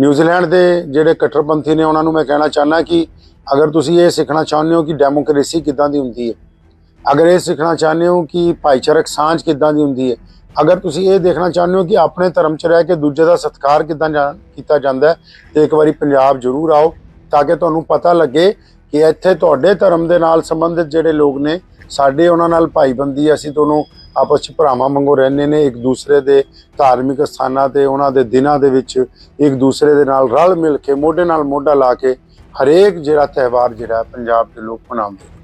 New Zealand ਦੇ ਜਿਹੜੇ ਕੱਟੜਪੰਥੀ ਨੇ ਉਹਨਾਂ ਨੂੰ ਮੈਂ ਕਹਿਣਾ ਚਾਹੁੰਦਾ ਕਿ ਅਗਰ ਤੁਸੀਂ ਇਹ ਸਿੱਖਣਾ ਚਾਹੁੰਦੇ ਹੋ ਕਿ ਡੈਮੋਕ੍ਰੇਸੀ ਕਿੱਦਾਂ ਦੀ ਹੁੰਦੀ ਹੈ, ਅਗਰ ਇਹ ਸਿੱਖਣਾ ਚਾਹੁੰਦੇ ਹੋ ਕਿ ਭਾਈਚਾਰਕ ਸਾਂਝ ਕਿੱਦਾਂ ਦੀ ਹੁੰਦੀ ਹੈ, ਅਗਰ ਤੁਸੀਂ ਇਹ ਦੇਖਣਾ ਚਾਹੁੰਦੇ ਹੋ ਕਿ ਆਪਣੇ ਧਰਮ 'ਚ ਰਹਿ ਕੇ ਦੂਜੇ ਦਾ ਸਤਿਕਾਰ ਕਿੱਦਾਂ ਜਾ- ਕੀਤਾ ਜਾਂਦਾ ਹੈ, ਤੇ ਇੱਕ ਵਾਰੀ ਪੰਜਾਬ ਜ਼ਰੂਰ ਆਓ। ਤਾਂ ਕਿ ਤੁਹਾਨੂੰ ਪਤਾ ਲੱਗੇ ਕਿ ਇੱਥੇ ਤੁਹਾਡੇ ਧਰਮ ਦੇ ਨਾਲ ਸੰਬੰਧਿਤ ਜਿਹੜੇ ਲੋਕ ਨੇ, ਸਾਡੇ ਉਹਨਾਂ ਨਾਲ ਭਾਈਬੰਦੀ ਅਸੀਂ ਦੋਨੋਂ ਆਪਸ 'ਚ ਭਰਾਵਾਂ ਵਾਂਗੂ ਰਹਿੰਦੇ ਨੇ, ਇੱਕ ਦੂਸਰੇ ਦੇ ਧਾਰਮਿਕ ਸਥਾਨਾਂ ਤੇ, ਉਹਨਾਂ ਦੇ ਦਿਨਾਂ ਦੇ ਵਿੱਚ ਇੱਕ ਦੂਸਰੇ ਦੇ ਨਾਲ ਰਲ ਮਿਲ ਕੇ, ਮੋਢੇ ਨਾਲ ਮੋਢਾ ਲਾ ਕੇ ਹਰੇਕ ਜਿਹੜਾ ਤਿਉਹਾਰ ਜਿਹੜਾ ਪੰਜਾਬ ਦੇ ਲੋਕ ਮਨਾਉਂਦੇ ਨੇ।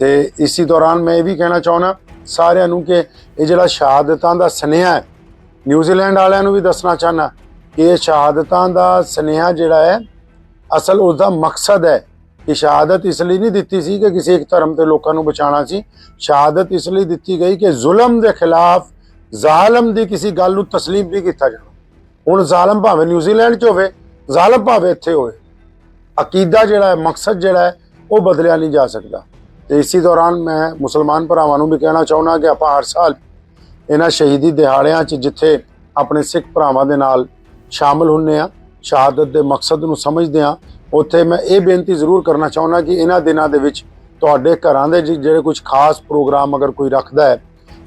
ਤੇ ਇਸੇ ਦੌਰਾਨ ਮੈਂ ਇਹ ਵੀ ਕਹਿਣਾ ਚਾਹੁੰਦਾ, ਸਾਰਿਆਂ ਨੂੰ ਕਿ ਇਹ ਜਿਹੜਾ ਸ਼ਹਾਦਤਾਂ ਦਾ ਸੁਨੇਹਾ ਹੈ, ਨਿਊਜ਼ੀਲੈਂਡ ਵਾਲਿਆਂ ਨੂੰ ਵੀ ਦੱਸਣਾ ਚਾਹੁੰਦਾ ਕਿ ਇਹ ਸ਼ਹਾਦਤਾਂ ਦਾ ਸੁਨੇਹਾ ਜਿਹੜਾ ਹੈ ਅਸਲ ਉਹਦਾ ਮਕਸਦ ਹੈ ਕਿ ਸ਼ਹਾਦਤ ਇਸ ਲਈ ਨਹੀਂ ਦਿੱਤੀ ਸੀ ਕਿ ਕਿਸੇ ਇੱਕ ਧਰਮ ਤੇ ਲੋਕਾਂ ਨੂੰ ਬਚਾਉਣਾ ਸੀ। ਸ਼ਹਾਦਤ ਇਸ ਲਈ ਦਿੱਤੀ ਗਈ ਕਿ ਜ਼ੁਲਮ ਦੇ ਖਿਲਾਫ ਜ਼ਾਲਮ ਦੀ ਕਿਸੇ ਗੱਲ ਨੂੰ ਤਸਲੀਮ ਨਹੀਂ ਕੀਤਾ ਜਾਣਾ। ਹੁਣ ਜ਼ਾਲਮ ਭਾਵੇਂ ਨਿਊਜ਼ੀਲੈਂਡ 'ਚ ਹੋਵੇ, ਜ਼ਾਲਮ ਭਾਵੇਂ ਇੱਥੇ ਹੋਵੇ, ਅਕੀਦਾ ਜਿਹੜਾ ਹੈ, ਮਕਸਦ ਜਿਹੜਾ ਹੈ, ਉਹ ਬਦਲਿਆ ਨਹੀਂ ਜਾ ਸਕਦਾ। ਤੇ ਇਸੇ ਦੌਰਾਨ ਮੈਂ ਮੁਸਲਮਾਨ ਭਰਾਵਾਂ ਨੂੰ ਵੀ ਕਹਿਣਾ ਚਾਹੁੰਦਾ ਕਿ ਆਪਾਂ ਹਰ ਸਾਲ ਇਹਨਾਂ ਸ਼ਹੀਦੀ ਦਿਹਾੜਿਆਂ 'ਚ ਜਿੱਥੇ ਆਪਣੇ ਸਿੱਖ ਭਰਾਵਾਂ ਦੇ ਨਾਲ ਸ਼ਾਮਲ ਹੁੰਨੇ ਆ ਸ਼ਹਾਦਤ ਦੇ ਮਕਸਦ ਨੂੰ ਸਮਝਦੇ ਆ ਉੱਥੇ ਮੈਂ ਇਹ ਬੇਨਤੀ ਜ਼ਰੂਰ ਕਰਨਾ ਚਾਹੁੰਦਾ ਕਿ ਇਹਨਾਂ ਦਿਨਾਂ ਦੇ ਵਿੱਚ ਤੁਹਾਡੇ ਘਰਾਂ ਦੇ ਜਿਹੜੇ ਕੁਝ ਖਾਸ ਪ੍ਰੋਗਰਾਮ ਅਗਰ ਕੋਈ ਰੱਖਦਾ ਹੈ,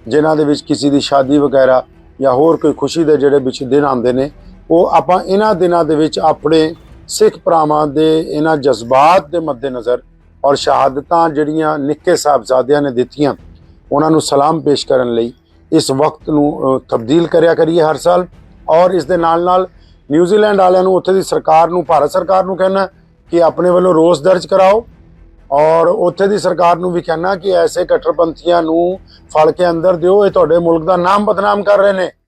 ਜਿਨ੍ਹਾਂ ਦੇ ਵਿੱਚ ਕਿਸੇ ਦੀ ਸ਼ਾਦੀ ਵਗੈਰਾ ਜਾਂ ਹੋਰ ਕੋਈ ਖੁਸ਼ੀ ਦੇ ਜਿਹੜੇ ਵਿੱਚ ਦਿਨ ਆਉਂਦੇ ਨੇ, ਉਹ ਆਪਾਂ ਇਹਨਾਂ ਦਿਨਾਂ ਦੇ ਵਿੱਚ ਆਪਣੇ ਸਿੱਖ ਭਰਾਵਾਂ ਦੇ ਇਹਨਾਂ ਜਜ਼ਬਾਤ ਦੇ ਮੱਦੇਨਜ਼ਰ ਔਰ ਸ਼ਹਾਦਤਾਂ ਜਿਹੜੀਆਂ ਨਿੱਕੇ ਸਾਹਿਬਜ਼ਾਦਿਆਂ ਨੇ ਦਿੱਤੀਆਂ, ਉਹਨਾਂ ਨੂੰ ਸਲਾਮ ਪੇਸ਼ ਕਰਨ ਲਈ ਇਸ ਵਕਤ ਨੂੰ ਤਬਦੀਲ ਕਰਿਆ ਕਰੀਏ ਹਰ ਸਾਲ ਔਰ ਇਸ ਦੇ ਨਾਲ ਨਾਲ ਨਿਊਜ਼ੀਲੈਂਡ ਵਾਲਿਆਂ ਨੂੰ ਉੱਥੇ ਦੀ ਸਰਕਾਰ ਨੂੰ, ਭਾਰਤ ਸਰਕਾਰ ਨੂੰ ਕਹਿਣਾ ਕਿ ਆਪਣੇ ਵੱਲੋਂ ਰੋਸ ਦਰਜ ਕਰਾਓ। ਔਰ ਉੱਥੇ ਦੀ ਸਰਕਾਰ ਨੂੰ ਵੀ ਕਹਿਣਾ ਕਿ ਐਸੇ ਕੱਟੜਪੰਥੀਆਂ ਨੂੰ ਫੜ ਕੇ ਅੰਦਰ ਦਿਓ, ਇਹ ਤੁਹਾਡੇ ਮੁਲਕ ਦਾ ਨਾਮ ਬਦਨਾਮ ਕਰ ਰਹੇ ਨੇ।